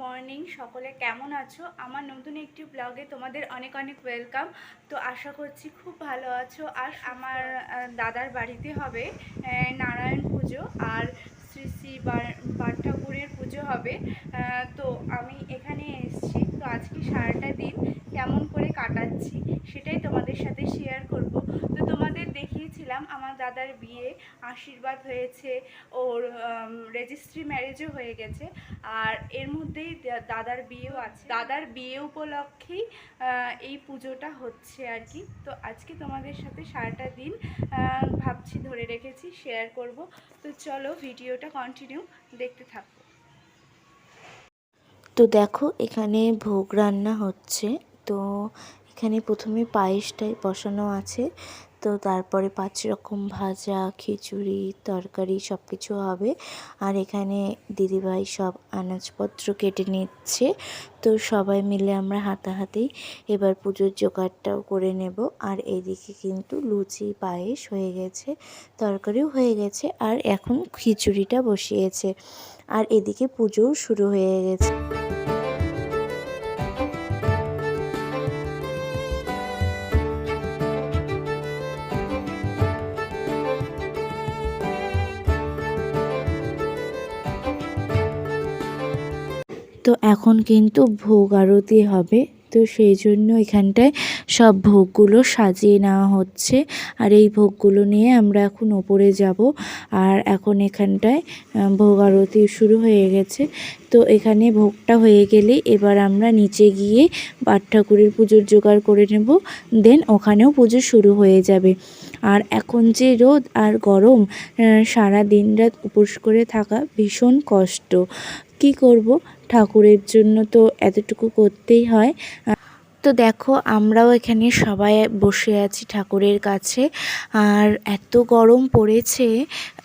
Morning, সকলে কেমন আছো? আমার নতুন একটি ব্লগে তোমাদের অনেক অনেক ওয়েলকাম। তো আশা করছি খুব ভালো আছো। আর আমার দাদার বাড়িতে হবে নারায়ণ পুজো আর শ্রী শ্রী বার ঠাকুরের পুজো হবে। তো আমি এখানে এসেছি। তো আজকে সারাটা দিন কেমন করে কাটাচ্ছি সেটাই তোমাদের সাথে শেয়ার করব। তো তোমাদের দেখিয়েছিলাম, আমার দাদার বিয়ে আশীর্বাদ হয়েছে, ওর রেজিস্ট্রি ম্যারেজও হয়ে গেছে, আর এর মধ্যেই দাদার বিয়েও আছে। দাদার বিয়ে উপলক্ষেই এই পুজোটা হচ্ছে আর কি। তো আজকে তোমাদের সাথে সারাটা দিন ভাবছি, ধরে রেখেছি শেয়ার করব। তো চলো ভিডিওটা কন্টিনিউ দেখতে থাকো। তো দেখো, এখানে ভোগ রান্না হচ্ছে। তো এখানে প্রথমে পায়েসটাই বসানো আছে। তো তারপরে পাঁচ রকম ভাজা, খিচুড়ি, তরকারি সব কিছু হবে। আর এখানে দিদিভাই সব আনাজপত্র কেটে নিচ্ছে। তো সবাই মিলে আমরা হাতাহাতি এবার পুজোর জোগাড়টাও করে নেব। আর এইদিকে কিন্তু লুচি, পায়েস হয়ে গেছে, তরকারিও হয়ে গেছে, আর এখন খিচুড়িটা বসিয়েছে। আর এদিকে পুজোও শুরু হয়ে গেছে। তো এখন কিন্তু ভোগ আরতি হবে। তো সেই জন্য এখানটায় সব ভোগগুলো সাজিয়ে নেওয়া হচ্ছে। আর এই ভোগগুলো নিয়ে আমরা এখন ওপরে যাব। আর এখন এখানটায় ভোগ আরতি শুরু হয়ে গেছে। তো এখানে ভোগটা হয়ে গেলেই এবার আমরা নিচে গিয়ে পাট ঠাকুরের পুজোর জোগাড় করে নেব। দেন ওখানেও পুজো শুরু হয়ে যাবে। আর এখন যে রোদ আর গরম সারা দিন রাত উপোস করে থাকা ভীষণ কষ্ট। কি করব? ঠাকুরের জন্য তো এতটুকু করতেই হয়। তো দেখো, আমরাও এখানে সবাই বসে আছি ঠাকুরের কাছে। আর এত গরম পড়েছে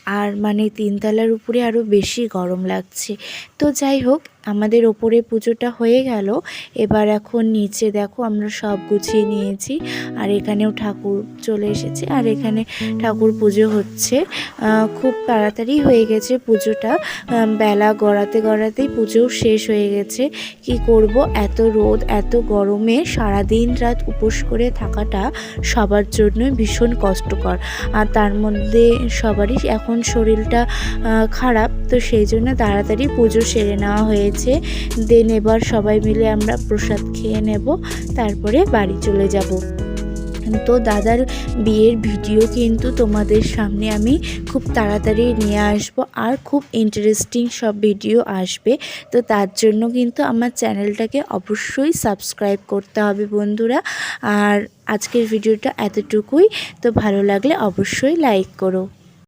আর মানে তিনতলার উপরে আরও বেশি গরম লাগছে। তো যাই হোক, আমাদের ওপরে পুজোটা হয়ে গেল। এবার এখন নিচে দেখো আমরা সব গুছিয়ে নিয়েছি। আর এখানেও ঠাকুর চলে এসেছে আর এখানে ঠাকুর পুজো হচ্ছে। খুব তাড়াতাড়ি হয়ে গেছে পুজোটা। বেলা গড়াতে গড়াতেই পুজো শেষ হয়ে গেছে। কি করব? এত রোদ, এত গরমে সারাদিন রাত উপোস করে থাকাটা সবার জন্যই ভীষণ কষ্টকর। আর তার মধ্যে সবারই এখন শরীরটা খারাপ। তো সেই জন্য তাড়াতাড়ি পুজো সেরে নেওয়া হয়েছে। দেন এবার সবাই মিলে আমরা প্রসাদ খেয়ে নেব। তারপরে বাড়ি চলে যাব। তো দাদার বিয়ের ভিডিও কিন্তু তোমাদের সামনে আমি খুব তাড়াতাড়ি নিয়ে আসব। আর খুব ইন্টারেস্টিং সব ভিডিও আসবে। তো তার জন্য কিন্তু আমার চ্যানেলটাকে অবশ্যই সাবস্ক্রাইব করতে হবে বন্ধুরা। আর আজকের ভিডিওটা এতটুকুই। তো ভালো লাগলে অবশ্যই লাইক করো।